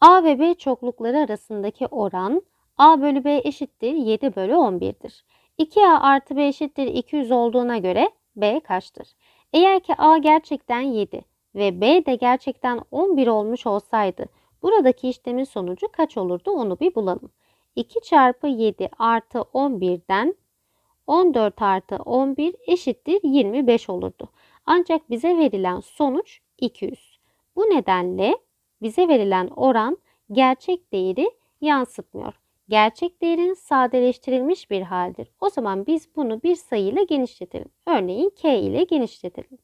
A ve B çoklukları arasındaki oran A bölü B eşittir 7 bölü 11'dir. 2A artı B eşittir 200 olduğuna göre B kaçtır? Eğer ki A gerçekten 7 ve B de gerçekten 11 olmuş olsaydı buradaki işlemin sonucu kaç olurdu onu bir bulalım. 2 çarpı 7 artı 11'den 14 artı 11 eşittir 25 olurdu. Ancak bize verilen sonuç 200. Bu nedenle bize verilen oran gerçek değeri yansıtmıyor. Gerçek değerin sadeleştirilmiş bir haldir. O zaman biz bunu bir sayıyla genişletelim. Örneğin k ile genişletelim.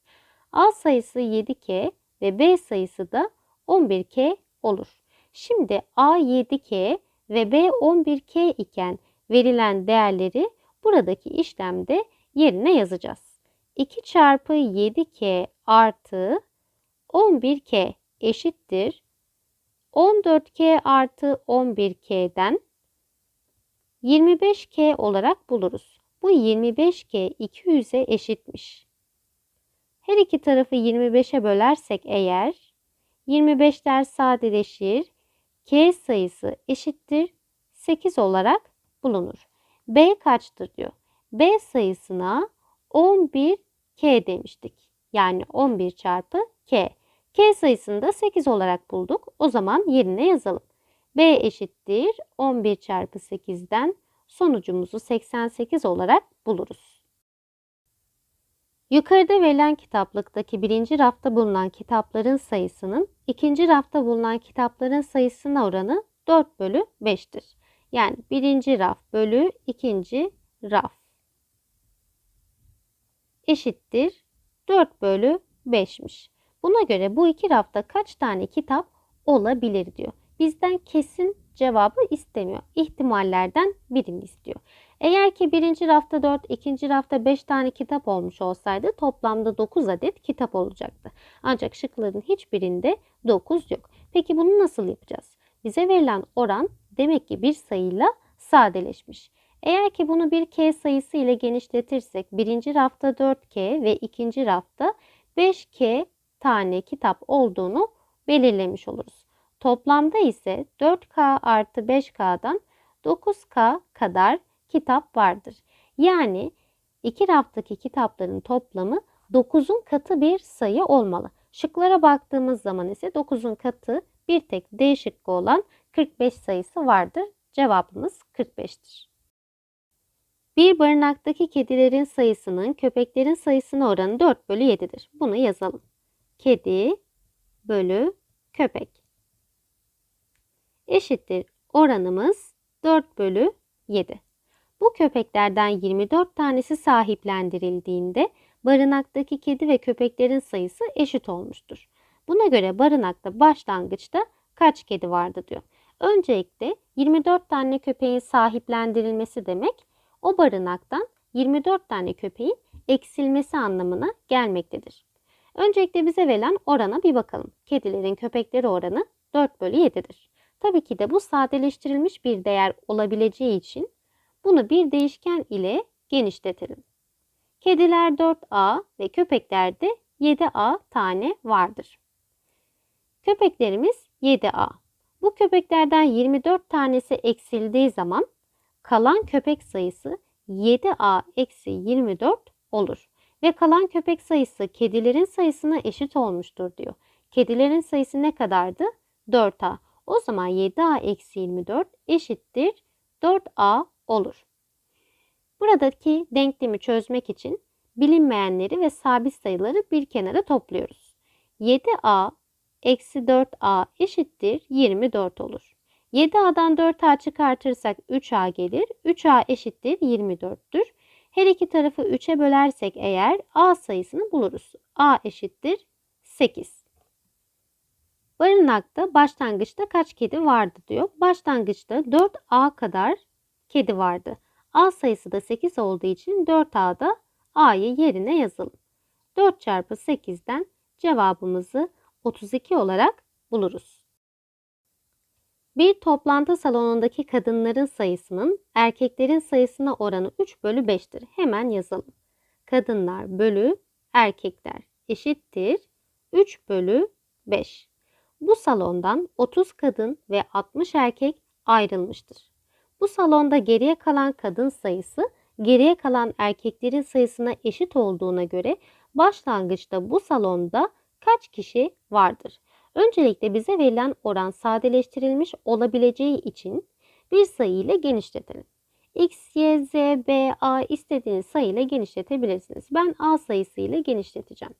A sayısı 7k ve B sayısı da 11k olur. Şimdi A 7k ve B 11k iken verilen değerleri buradaki işlemde yerine yazacağız. 2 çarpı 7k artı 11k eşittir 14k artı 11k'den 25k olarak buluruz. Bu 25k 200'e eşitmiş. Her iki tarafı 25'e bölersek eğer 25'ler sadeleşir. K sayısı eşittir 8 olarak bulunur. B kaçtır diyor. B sayısına 11K demiştik. Yani 11 çarpı K. K sayısını da 8 olarak bulduk. O zaman yerine yazalım. B eşittir 11 çarpı 8'den sonucumuzu 88 olarak buluruz. Yukarıda verilen kitaplıktaki birinci rafta bulunan kitapların sayısının ikinci rafta bulunan kitapların sayısına oranı 4 bölü 5'tir. Yani birinci raf bölü ikinci raf eşittir 4 bölü 5'miş. Buna göre bu iki rafta kaç tane kitap olabilir diyor. Bizden kesin cevabı istemiyor. İhtimallerden birini istiyor. Eğer ki birinci rafta 4, ikinci rafta 5 tane kitap olmuş olsaydı toplamda 9 adet kitap olacaktı. Ancak şıkların hiçbirinde 9 yok. Peki bunu nasıl yapacağız? Bize verilen oran demek ki bir sayıyla sadeleşmiş. Eğer ki bunu bir k sayısı ile genişletirsek birinci rafta 4k ve ikinci rafta 5k tane kitap olduğunu belirlemiş oluruz. Toplamda ise 4k artı 5k'dan 9k kadar kitap vardır. Yani iki raftaki kitapların toplamı 9'un katı bir sayı olmalı. Şıklara baktığımız zaman ise 9'un katı bir tek D şıkkı olan 45 sayısı vardır. Cevabımız 45'tir. Bir barınaktaki kedilerin sayısının köpeklerin sayısına oranı 4 bölü 7'dir. Bunu yazalım. Kedi bölü köpek eşittir oranımız 4 bölü 7. Bu köpeklerden 24 tanesi sahiplendirildiğinde barınaktaki kedi ve köpeklerin sayısı eşit olmuştur. Buna göre barınakta başlangıçta kaç kedi vardı diyor. Öncelikle 24 tane köpeğin sahiplendirilmesi demek o barınaktan 24 tane köpeğin eksilmesi anlamına gelmektedir. Öncelikle bize verilen orana bir bakalım. Kedilerin köpekleri oranı 4 bölü 7'dir. Tabii ki de bu sadeleştirilmiş bir değer olabileceği için bunu bir değişken ile genişletelim. Kediler 4A ve köpeklerde 7A tane vardır. Köpeklerimiz 7A. Bu köpeklerden 24 tanesi eksildiği zaman kalan köpek sayısı 7A eksi 24 olur. Ve kalan köpek sayısı kedilerin sayısına eşit olmuştur diyor. Kedilerin sayısı ne kadardı? 4A. O zaman 7A eksi 24 eşittir 4A olur. Buradaki denklemi çözmek için bilinmeyenleri ve sabit sayıları bir kenara topluyoruz. 7A eksi 4A eşittir 24 olur. 7A'dan 4A çıkartırsak 3A gelir. 3A eşittir 24'tür. Her iki tarafı 3'e bölersek eğer A sayısını buluruz. A eşittir 8. Barınakta başlangıçta kaç kedi vardı diyor. Başlangıçta 4A kadar kedi vardı. A sayısı da 8 olduğu için 4A'da A'yı yerine yazalım. 4 çarpı 8'den cevabımızı 32 olarak buluruz. Bir toplantı salonundaki kadınların sayısının erkeklerin sayısına oranı 3 bölü 5'tir. Hemen yazalım. Kadınlar bölü erkekler eşittir 3 bölü 5. Bu salondan 30 kadın ve 60 erkek ayrılmıştır. Bu salonda geriye kalan kadın sayısı geriye kalan erkeklerin sayısına eşit olduğuna göre başlangıçta bu salonda kaç kişi vardır? Öncelikle bize verilen oran sadeleştirilmiş olabileceği için bir sayı ile genişletelim. X, Y, Z, B, A istediğiniz sayı ile genişletebilirsiniz. Ben A sayısı ile genişleteceğim.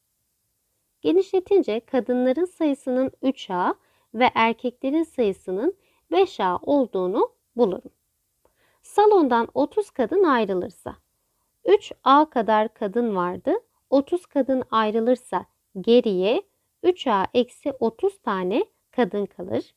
Genişletince kadınların sayısının 3A ve erkeklerin sayısının 5A olduğunu bulurum. Salondan 30 kadın ayrılırsa 3A kadar kadın vardı. 30 kadın ayrılırsa geriye 3A eksi 30 tane kadın kalır.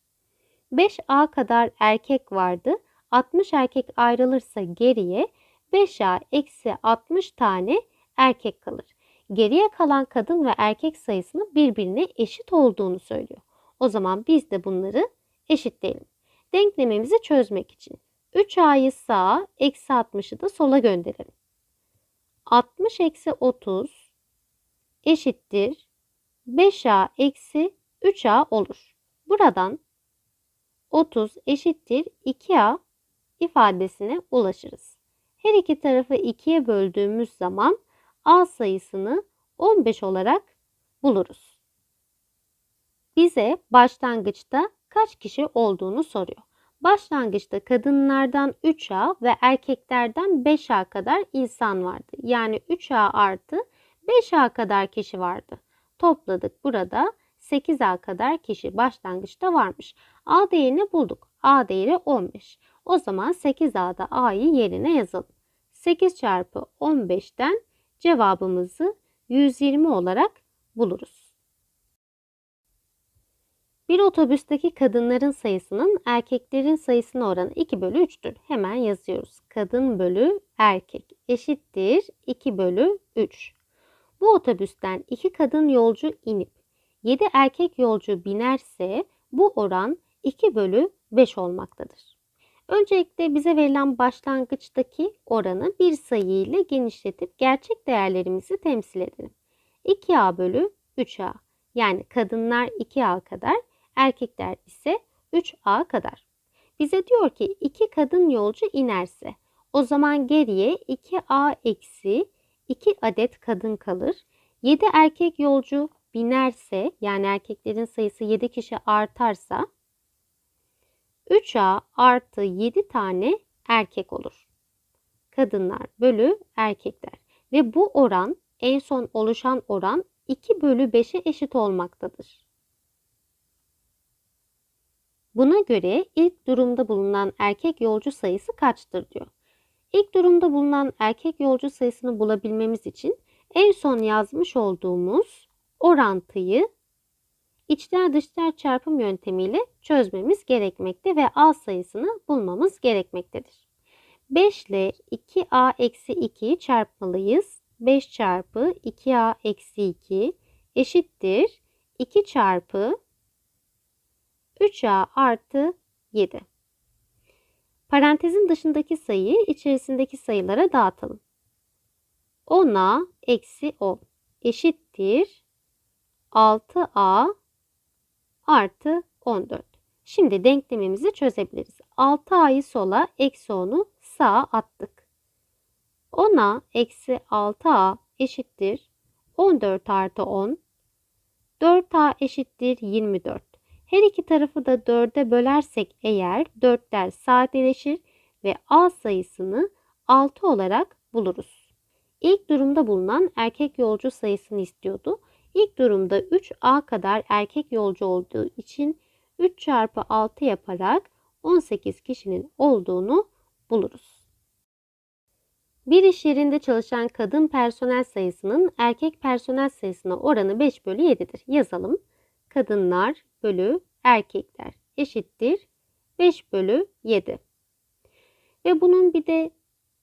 5A kadar erkek vardı. 60 erkek ayrılırsa geriye 5A eksi 60 tane erkek kalır. Geriye kalan kadın ve erkek sayısının birbirine eşit olduğunu söylüyor. O zaman biz de bunları eşitleyelim. Denklemimizi çözmek için 3A'yı sağa, eksi 60'ı da sola gönderelim. 60 eksi 30 eşittir 5A eksi 3A olur. Buradan 30 eşittir 2A ifadesine ulaşırız. Her iki tarafı 2'ye böldüğümüz zaman A sayısını 15 olarak buluruz. Bize başlangıçta kaç kişi olduğunu soruyor. Başlangıçta kadınlardan 3A ve erkeklerden 5A kadar insan vardı. Yani 3A artı 5A kadar kişi vardı. Topladık burada 8A kadar kişi başlangıçta varmış. A değerini bulduk. A değeri 15. O zaman 8A'da A'yı yerine yazalım. 8 çarpı 15'ten cevabımızı 120 olarak buluruz. Bir otobüsteki kadınların sayısının erkeklerin sayısına oranı 2 bölü 3'tür. Hemen yazıyoruz. Kadın bölü erkek eşittir 2 bölü 3. Bu otobüsten 2 kadın yolcu inip 7 erkek yolcu binerse bu oran 2 bölü 5 olmaktadır. Öncelikle bize verilen başlangıçtaki oranı bir sayı ile genişletip gerçek değerlerimizi temsil edelim. 2A bölü 3A yani kadınlar 2A kadar, erkekler ise 3A kadar. Bize diyor ki 2 kadın yolcu inerse o zaman geriye 2A eksi 2 adet kadın kalır. 7 erkek yolcu binerse yani erkeklerin sayısı 7 kişi artarsa 3A artı 7 tane erkek olur. Kadınlar bölü erkekler. Ve bu oran en son oluşan oran 2 bölü 5'e eşit olmaktadır. Buna göre ilk durumda bulunan erkek yolcu sayısı kaçtır diyor. İlk durumda bulunan erkek yolcu sayısını bulabilmemiz için en son yazmış olduğumuz orantıyı içler dışlar çarpım yöntemiyle çözmemiz gerekmekte ve A sayısını bulmamız gerekmektedir. 5 ile 2A eksi 2'yi çarpmalıyız. 5 çarpı 2A eksi 2 eşittir 2 çarpı 3A artı 7. Parantezin dışındaki sayıyı içerisindeki sayılara dağıtalım. 10A eksi 10 eşittir 6A artı 14. Şimdi denklemimizi çözebiliriz. 6a'yı sola, eksi 10'u sağa attık. 10a eksi 6a eşittir 14 artı 10. 4a eşittir 24. Her iki tarafı da 4'e bölersek eğer 4'ler sadeleşir ve a sayısını 6 olarak buluruz. İlk durumda bulunan erkek yolcu sayısını istiyordu. İlk durumda 3A kadar erkek yolcu olduğu için 3 çarpı 6 yaparak 18 kişinin olduğunu buluruz. Bir iş yerinde çalışan kadın personel sayısının erkek personel sayısına oranı 5 bölü 7'dir. Yazalım. Kadınlar bölü erkekler eşittir 5 bölü 7. Ve bunun bir de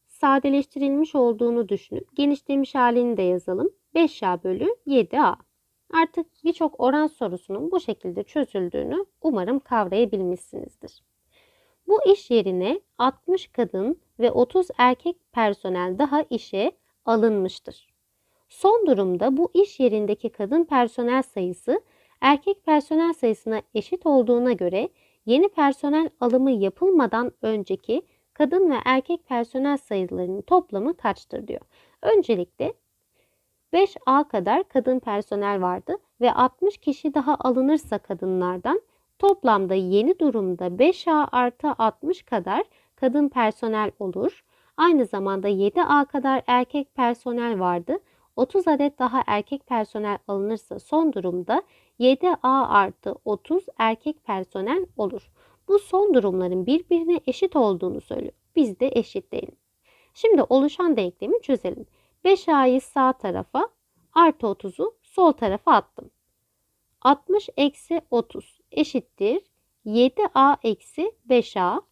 sadeleştirilmiş olduğunu düşünüp genişlemiş halini de yazalım. 5A bölü 7A. Artık birçok oran sorusunun bu şekilde çözüldüğünü umarım kavrayabilmişsinizdir. Bu iş yerine 60 kadın ve 30 erkek personel daha işe alınmıştır. Son durumda bu iş yerindeki kadın personel sayısı Erkek personel sayısına eşit olduğuna göre yeni personel alımı yapılmadan önceki kadın ve erkek personel sayılarının toplamı kaçtır diyor. Öncelikle 5A kadar kadın personel vardı ve 60 kişi daha alınırsa kadınlardan toplamda yeni durumda 5A artı 60 kadar kadın personel olur. Aynı zamanda 7A kadar erkek personel vardı. 30 adet daha erkek personel alınırsa son durumda 7A artı 30 erkek personel olur. Bu son durumların birbirine eşit olduğunu söylüyor. Biz de eşitleyelim. Şimdi oluşan denklemi çözelim. 5A'yı sağ tarafa artı 30'u sol tarafa attım. 60 eksi 30 eşittir 7A eksi 5A.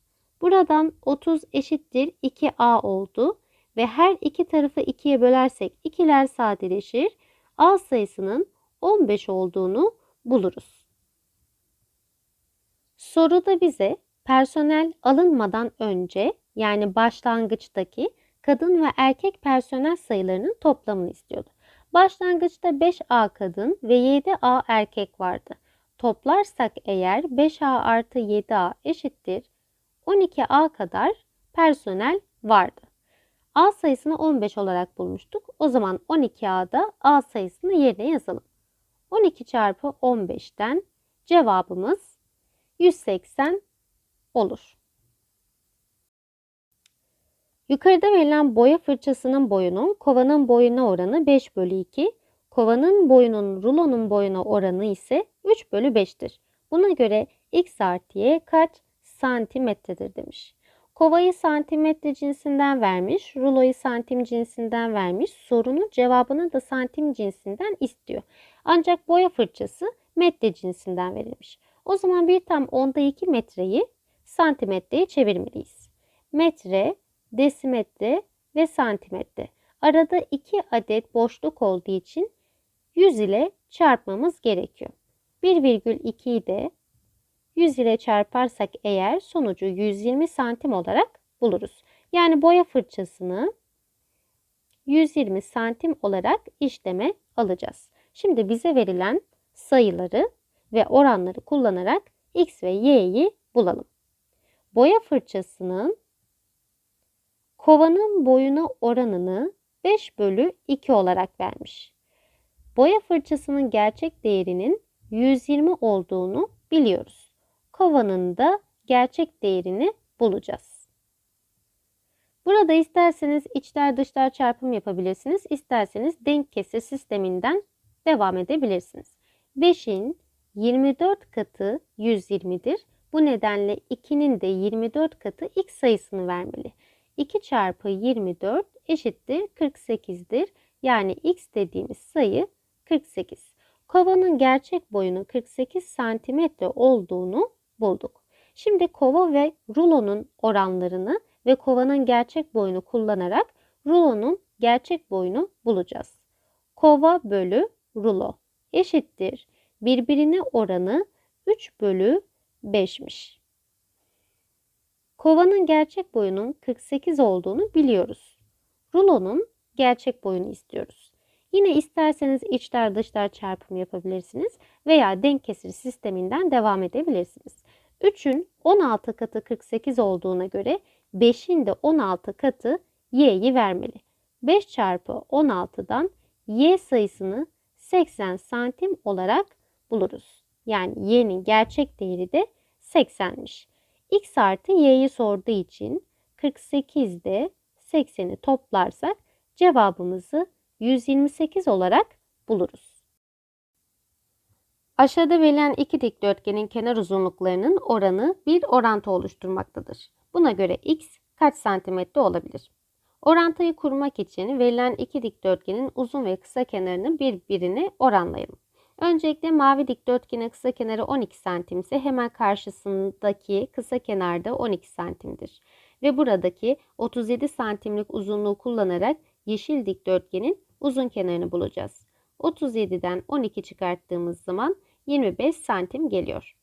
Buradan 30 eşittir 2A oldu ve her iki tarafı 2'ye bölersek ikiler sadeleşir. A sayısının 15 olduğunu buluruz. Soruda bize personel alınmadan önce yani başlangıçtaki kadın ve erkek personel sayılarının toplamını istiyordu. Başlangıçta 5A kadın ve 7A erkek vardı. Toplarsak eğer 5A artı 7A eşittir 12A kadar personel vardı. A sayısını 15 olarak bulmuştuk. O zaman 12A'da A sayısını yerine yazalım. 12 çarpı 15'ten cevabımız 180 olur. Yukarıda verilen boya fırçasının boyunun kovanın boyuna oranı 5 bölü 2, kovanın boyunun rulonun boyuna oranı ise 3 bölü 5'tir. Buna göre x artı y kaç santimetredir demiş. Kovayı santimetre cinsinden vermiş, ruloyu santim cinsinden vermiş, sorunun cevabını da santim cinsinden istiyor. Ancak boya fırçası metre cinsinden verilmiş. O zaman bir tam onda 2 metreyi santimetreye çevirmeliyiz. Metre, desimetre ve santimetre. Arada 2 adet boşluk olduğu için 100 ile çarpmamız gerekiyor. 1,2'yi de 100 ile çarparsak eğer sonucu 120 santim olarak buluruz. Yani boya fırçasını 120 santim olarak işleme alacağız. Şimdi bize verilen sayıları ve oranları kullanarak x ve y'yi bulalım. Boya fırçasının kovanın boyuna oranını 5 bölü 2 olarak vermiş. Boya fırçasının gerçek değerinin 120 olduğunu biliyoruz. Kovanın da gerçek değerini bulacağız. Burada isterseniz içler dışlar çarpım yapabilirsiniz. İsterseniz denk kesir sisteminden devam edebilirsiniz. 5'in 24 katı 120'dir. Bu nedenle 2'nin de 24 katı x sayısını vermeli. 2 çarpı 24 eşittir 48'dir. Yani x dediğimiz sayı 48. Kovanın gerçek boyunun 48 santimetre olduğunu bulduk. Şimdi kova ve rulonun oranlarını ve kovanın gerçek boyunu kullanarak rulonun gerçek boyunu bulacağız. Kova bölü rulo eşittir. Birbirine oranı 3 bölü 5'miş. Kovanın gerçek boyunun 48 olduğunu biliyoruz. Rulonun gerçek boyunu istiyoruz. Yine isterseniz içler dışlar çarpımı yapabilirsiniz veya denk kesir sisteminden devam edebilirsiniz. 3'ün 16 katı 48 olduğuna göre 5'in de 16 katı y'yi vermeli. 5 çarpı 16'dan y sayısını 80 santim olarak buluruz. Yani y'nin gerçek değeri de 80'miş. x artı y'yi sorduğu için 48'de 80'i toplarsak cevabımızı 128 olarak buluruz. Aşağıda verilen iki dikdörtgenin kenar uzunluklarının oranı bir orantı oluşturmaktadır. Buna göre x kaç santimetre olabilir? Orantıyı kurmak için verilen iki dikdörtgenin uzun ve kısa kenarını birbirine oranlayalım. Öncelikle mavi dikdörtgenin kısa kenarı 12 santim ise hemen karşısındaki kısa kenarda 12 santimdir. Ve buradaki 37 santimlik uzunluğu kullanarak yeşil dikdörtgenin uzun kenarını bulacağız. 37'den 12 çıkarttığımız zaman 25 santim geliyor.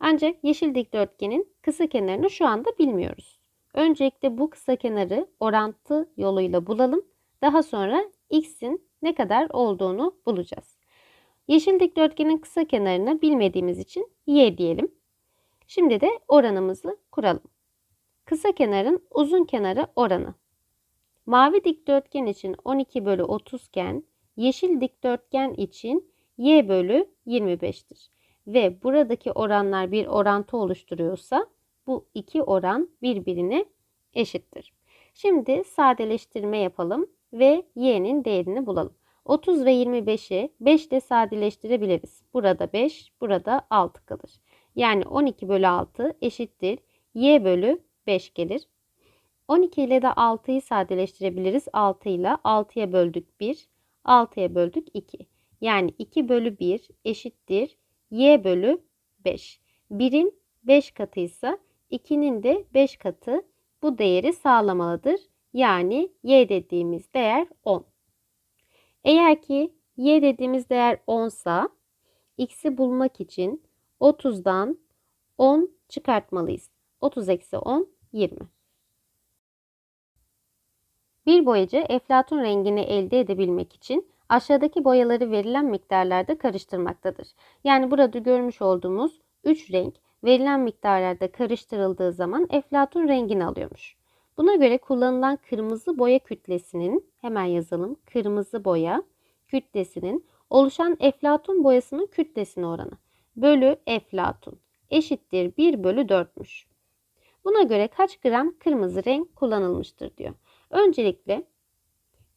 Ancak yeşil dikdörtgenin kısa kenarını şu anda bilmiyoruz. Öncelikle bu kısa kenarı orantı yoluyla bulalım. Daha sonra x'in ne kadar olduğunu bulacağız. Yeşil dikdörtgenin kısa kenarını bilmediğimiz için y diyelim. Şimdi de oranımızı kuralım. Kısa kenarın uzun kenarı oranı. Mavi dikdörtgen için 12 bölü 30 iken yeşil dikdörtgen için y bölü 25'tir. Ve buradaki oranlar bir orantı oluşturuyorsa bu iki oran birbirine eşittir. Şimdi sadeleştirme yapalım ve y'nin değerini bulalım. 30 ve 25'i 5 ile sadeleştirebiliriz. Burada 5, burada 6 kalır. Yani 12 bölü 6 eşittir. y bölü 5 gelir. 12 ile de 6'yı sadeleştirebiliriz. 6 ile 6'ya böldük 1, 6'ya böldük 2. Yani 2 bölü 1 eşittir y bölü 5. 1'in 5 katı ise 2'nin de 5 katı bu değeri sağlamalıdır. Yani y dediğimiz değer 10. Eğer ki y dediğimiz değer 10 sa x'i bulmak için 30'dan 10 çıkartmalıyız. 30 eksi 10 20. Bir boyacı eflatun rengini elde edebilmek için aşağıdaki boyaları verilen miktarlarda karıştırmaktadır. Yani burada görmüş olduğumuz 3 renk verilen miktarlarda karıştırıldığı zaman eflatun rengini alıyormuş. Buna göre kullanılan kırmızı boya kütlesinin hemen yazalım. Kırmızı boya kütlesinin oluşan eflatun boyasının kütlesine oranı bölü eflatun eşittir 1 bölü 4'müş. Buna göre kaç gram kırmızı renk kullanılmıştır diyor. Öncelikle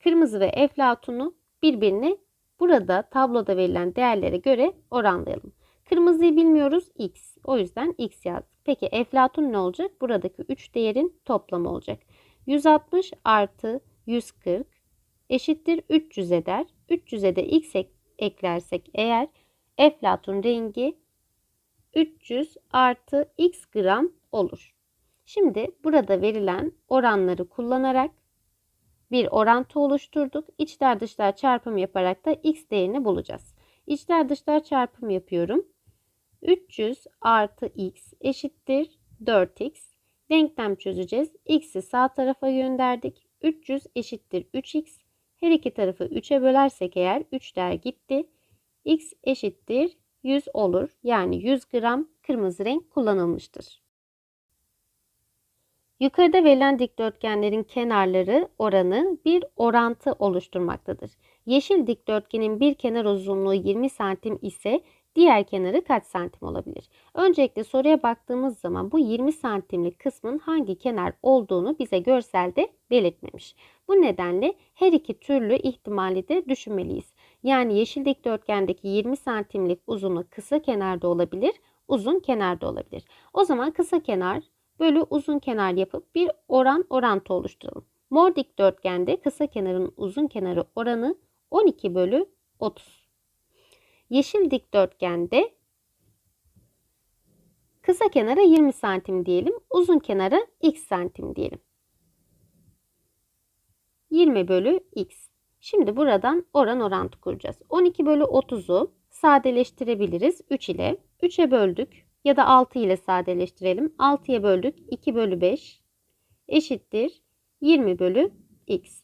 kırmızı ve eflatunu birbirine burada tabloda verilen değerlere göre oranlayalım. Kırmızıyı bilmiyoruz x. O yüzden x yazdık. Peki eflatun ne olacak? Buradaki 3 değerin toplamı olacak. 160 artı 140 eşittir 300 eder. 300'e de x ek eklersek eğer eflatun rengi 300 artı x gram olur. Şimdi burada verilen oranları kullanarak bir orantı oluşturduk. İçler dışlar çarpım yaparak da x değerini bulacağız. İçler dışlar çarpım yapıyorum. 300 artı x eşittir 4x. Denklem çözeceğiz. x'i sağ tarafa gönderdik. 300 eşittir 3x. Her iki tarafı 3'e bölersek eğer 3 der gitti. x eşittir 100 olur. Yani 100 gram kırmızı renk kullanılmıştır. Yukarıda verilen dikdörtgenlerin kenarları oranı bir orantı oluşturmaktadır. Yeşil dikdörtgenin bir kenar uzunluğu 20 santim ise diğer kenarı kaç santim olabilir? Öncelikle soruya baktığımız zaman bu 20 santimlik kısmın hangi kenar olduğunu bize görselde belirtmemiş. Bu nedenle her iki türlü ihtimali de düşünmeliyiz. Yani yeşil dikdörtgendeki 20 santimlik uzunluk kısa kenarda olabilir, uzun kenarda olabilir. O zaman kısa kenar bölü uzun kenar yapıp bir oran orantı oluşturalım. Mor dikdörtgende kısa kenarın uzun kenarı oranı 12 bölü 30. Yeşil dikdörtgende kısa kenara 20 santim diyelim. Uzun kenara x santim diyelim. 20 bölü x. Şimdi buradan oran orantı kuracağız. 12 bölü 30'u sadeleştirebiliriz 3 ile. 3'e böldük ya da 6 ile sadeleştirelim. 6'ya böldük 2 bölü 5 eşittir 20 bölü x.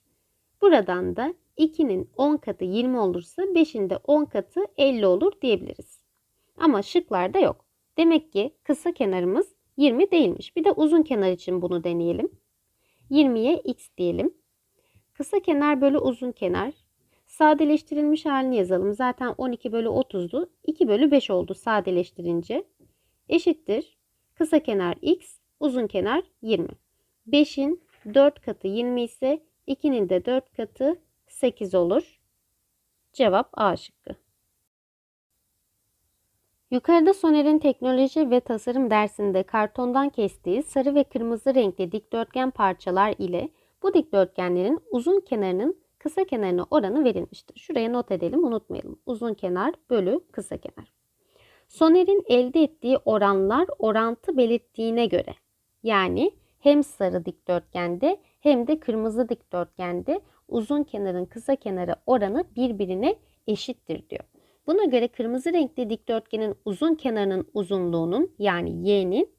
Buradan da 2'nin 10 katı 20 olursa 5'in de 10 katı 50 olur diyebiliriz. Ama şıklarda yok. Demek ki kısa kenarımız 20 değilmiş. Bir de uzun kenar için bunu deneyelim. 20'ye x diyelim. Kısa kenar bölü uzun kenar. Sadeleştirilmiş halini yazalım. Zaten 12 bölü 30'du. 2 bölü 5 oldu sadeleştirince. Eşittir. Kısa kenar x, uzun kenar 20. 5'in 4 katı 20 ise 2'nin de 4 katı 8 olur. Cevap A şıkkı. Yukarıda Soner'in teknoloji ve tasarım dersinde kartondan kestiği sarı ve kırmızı renkli dikdörtgen parçalar ile bu dikdörtgenlerin uzun kenarının kısa kenarına oranı verilmiştir. Şuraya not edelim unutmayalım. Uzun kenar bölü kısa kenar. Soner'in elde ettiği oranlar orantı belirttiğine göre yani hem sarı dikdörtgende hem de kırmızı dikdörtgende uzun kenarın kısa kenarı oranı birbirine eşittir diyor. Buna göre kırmızı renkli dikdörtgenin uzun kenarının uzunluğunun yani y'nin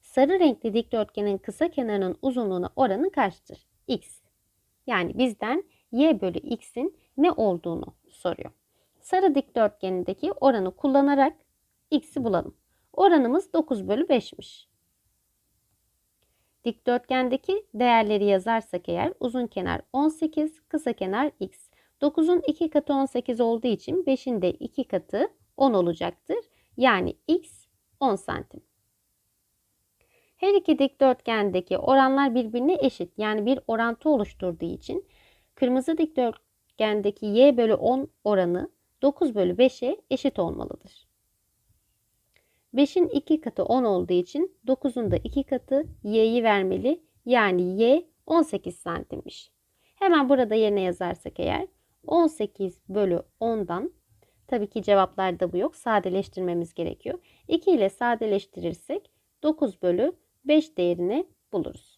sarı renkli dikdörtgenin kısa kenarının uzunluğuna oranı kaçtır? x. Yani bizden y bölü x'in ne olduğunu soruyor. sarı dikdörtgenindeki oranı kullanarak x'i bulalım. Oranımız 9 bölü 5'miş. Dikdörtgendeki değerleri yazarsak eğer uzun kenar 18, kısa kenar x. 9'un 2 katı 18 olduğu için 5'in de 2 katı 10 olacaktır. Yani x 10 santim. Her iki dikdörtgendeki oranlar birbirine eşit. Yani bir orantı oluşturduğu için kırmızı dikdörtgendeki y bölü 10 oranı 9 bölü 5'e eşit olmalıdır. 5'in 2 katı 10 olduğu için 9'un da 2 katı y'yi vermeli. Yani y 18 santimmiş. Hemen burada yerine yazarsak eğer 18 bölü 10'dan tabii ki cevaplarda bu yok. Sadeleştirmemiz gerekiyor. 2 ile sadeleştirirsek 9 bölü 5 değerini buluruz.